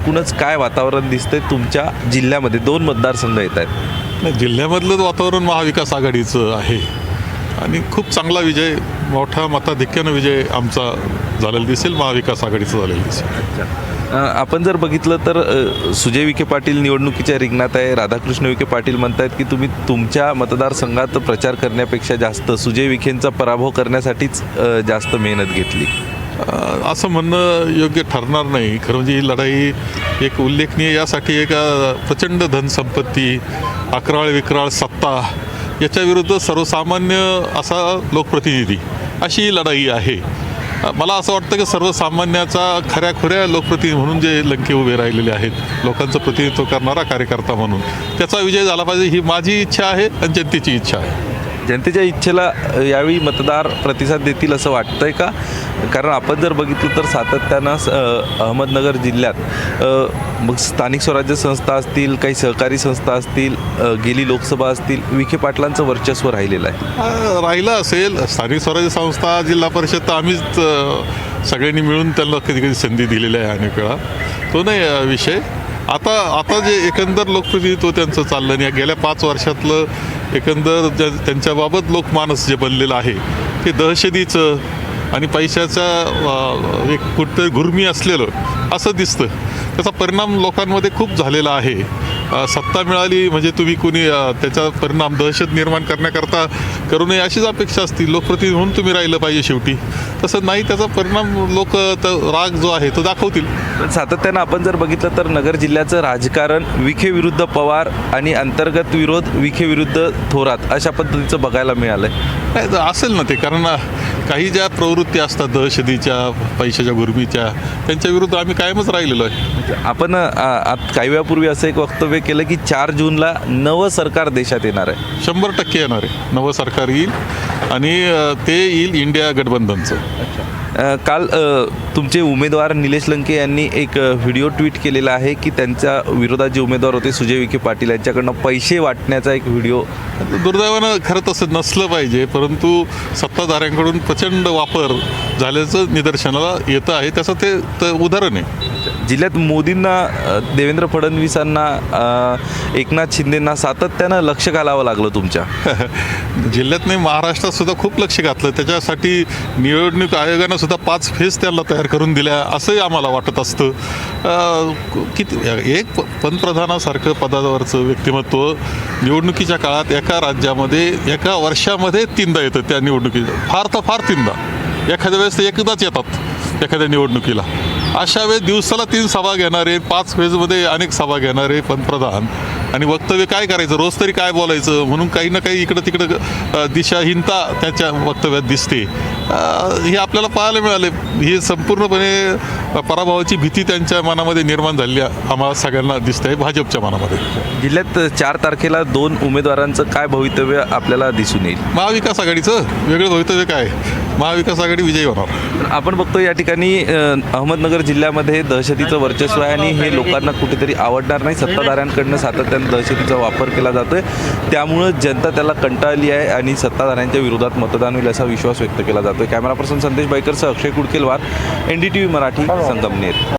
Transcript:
एकूणच काय वातावरण दिसतंय तुमच्या जिल्ह्यामध्ये? दोन मतदारसंघ येत आहेत. नाही जिल्ह्यामधलं वातावरण महाविकास आघाडीचं आहे. आणि खूप चांगला विजय मोठ्या मताधिक्यानं विजय आमचा झालेला दिसेल महाविकास आघाडीचा झालेला दिसेल. आपण जर बघितलं तर सुजय विखे पाटील निवडणुकीच्या रिंगणात आहे. राधाकृष्ण विखे पाटील म्हणतायत की तुम्ही तुमच्या मतदारसंघात प्रचार करण्यापेक्षा जास्त सुजय विखेंचा पराभव करण्यासाठीच जास्त मेहनत घेतली. असं म्हणणं योग्य ठरणार नाही. खरं म्हणजे ही लढाई एक उल्लेखनीय यासाठी एक प्रचंड धनसंपत्ती अकराळ विक्राळ सत्ता याच्याविरुद्ध सर्वसामान्य असा लोकप्रतिनिधी अशी ही लढाई आहे. मला असं वाटतं की सर्वसामान्याचा खऱ्या खुऱ्या लोकप्रतिनिधी म्हणून जे लंके उभे राहिलेले आहेत लोकांचं प्रतिनिधित्व करणारा कार्यकर्ता म्हणून त्याचा विजय झाला पाहिजे ही माझी इच्छा आहे आणि जनतेची इच्छा आहे. जनतेच्या इच्छेला यावेळी मतदार प्रतिसाद देतील असं वाटतं आहे का? कारण आपण जर बघितलं तर सातत्यानं अहमदनगर जिल्ह्यात मग स्थानिक स्वराज्य संस्था असतील काही सहकारी संस्था असतील गेली लोकसभा असतील विखे पाटलांचं वर्चस्व राहिलेलं आहे. राहिलं असेल. स्थानिक स्वराज्य संस्था जिल्हा परिषद तर आम्हीच सगळ्यांनी मिळून त्यांना कधी कधी संधी दिलेली आहे अनेक वेळा. तो नाही विषय. आता आता जे एकंदर लोकप्रतिनिधित्व त्यांचं चाललं आणि गेल्या पाच वर्षातलं एकंदर ज्या त्यांच्याबाबत लोकमानस जे बनलेलं आहे ते दहशतीचं आणि पैशाचा एक कुठं घुर्मी असलेलं असं दिसतं त्याचा परिणाम लोकांमध्ये खूप झालेला आहे. सत्ता मिळाली म्हणजे तुम्ही कोणी त्याचा परिणाम दहशत निर्माण करण्याकरता करू नये अशीच अपेक्षा असती. लोकप्रतिनिधी म्हणून तुम्ही राहिलं पाहिजे शेवटी. तसं नाही त्याचा परिणाम लोक राग जो आहे तो दाखवतील. पण सातत्यानं आपण जर बघितलं तर नगर जिल्ह्याचं राजकारण विखे विरुद्ध पवार आणि अंतर्गत विरोध विखे विरुद्ध थोरात अशा पद्धतीचं बघायला मिळालं आहे नाही तर असेल ना ते. कारण काही ज्या प्रवृत्ती असतात दहशतीच्या पैशाच्या गुरमीच्या त्यांच्या विरुद्ध आम्ही कायमच राहिलेलो आहे. आपण अ, आत काही वेळापूर्वी असं एक वक्तव्य केलं की चार जूनला नवं सरकार देशात येणार आहे. शंभर टक्के येणार आहे. नवं सरकार येईल आणि ते येईल इंडिया गठबंधनचं. काल तुमचे उमेदवार निलेश लंके यांनी एक व्हिडिओ ट्विट केलेला आहे की त्यांच्या विरोधात जे उमेदवार होते सुजय विखे पाटील यांच्याकडनं पैसे वाटण्याचा एक व्हिडिओ. दुर्दैवानं खरं तसं नसलं पाहिजे परंतु सत्ताधाऱ्यांकडून प्रचंड वापर झाल्याचं निदर्शनाला येतं आहे. त्याचं ते उदाहरण आहे. जिल्ह्यात मोदींना देवेंद्र फडणवीसांना एकनाथ शिंदेंना सातत्यानं लक्ष घालावं लागलं तुमच्या? जिल्ह्यात नाही महाराष्ट्रात सुद्धा खूप लक्ष घातलं. त्याच्यासाठी निवडणूक आयोगानं सुद्धा पाच फेज त्याला तयार करून दिल्या असंही आम्हाला वाटत असतं. किती एक पंतप्रधानासारखं पदावरचं व्यक्तिमत्व निवडणुकीच्या काळात एका राज्यामध्ये एका वर्षामध्ये तीनदा येतं त्या निवडणुकीत फार तर फार तीनदा. एखाद्या वेळेस ते एकदाच येतात एखाद्या निवडणुकीला. अशा वेळेस दिवसाला तीन सभा घेणारे पाच फेजमध्ये अनेक सभा घेणारे पंतप्रधान. आणि वक्तव्य काय करायचं? रोज तरी काय बोलायचं? म्हणून काही ना काही इकडं तिकडं दिशाहीनता त्याच्या वक्तव्यात दिसते. हे आपल्याला पाहायला मिळाले. ही संपूर्णपणे पराभवाची भीती त्यांच्या मनामध्ये निर्माण झालेली आम्हाला सगळ्यांना दिसते भाजपच्या मनामध्ये. जिल्ह्यात चार तारखेला दोन उमेदवारांचं काय भवितव्य आपल्याला दिसून येईल? महाविकास आघाडीचं? वेगळं भवितव्य काय? महाविकास आघाडी विजयी होणार. आपण बघतो या ठिकाणी अहमदनगर जिल्ह्यामध्ये दहशतीचं वर्चस्व आहे आणि हे लोकांना कुठेतरी आवडणार नाही. सत्ताधाऱ्यांकडनं सातत्यानं दहशतीचा वापर केला जातोय. त्यामुळं जनता त्याला कंटाळली आहे आणि सत्ताधाऱ्यांच्या विरोधात मतदान होईल असा विश्वास व्यक्त केला जातोय camera person Sandesh बाईकरसह Akshay Kudkelwar N D T V Marathi Sangamner.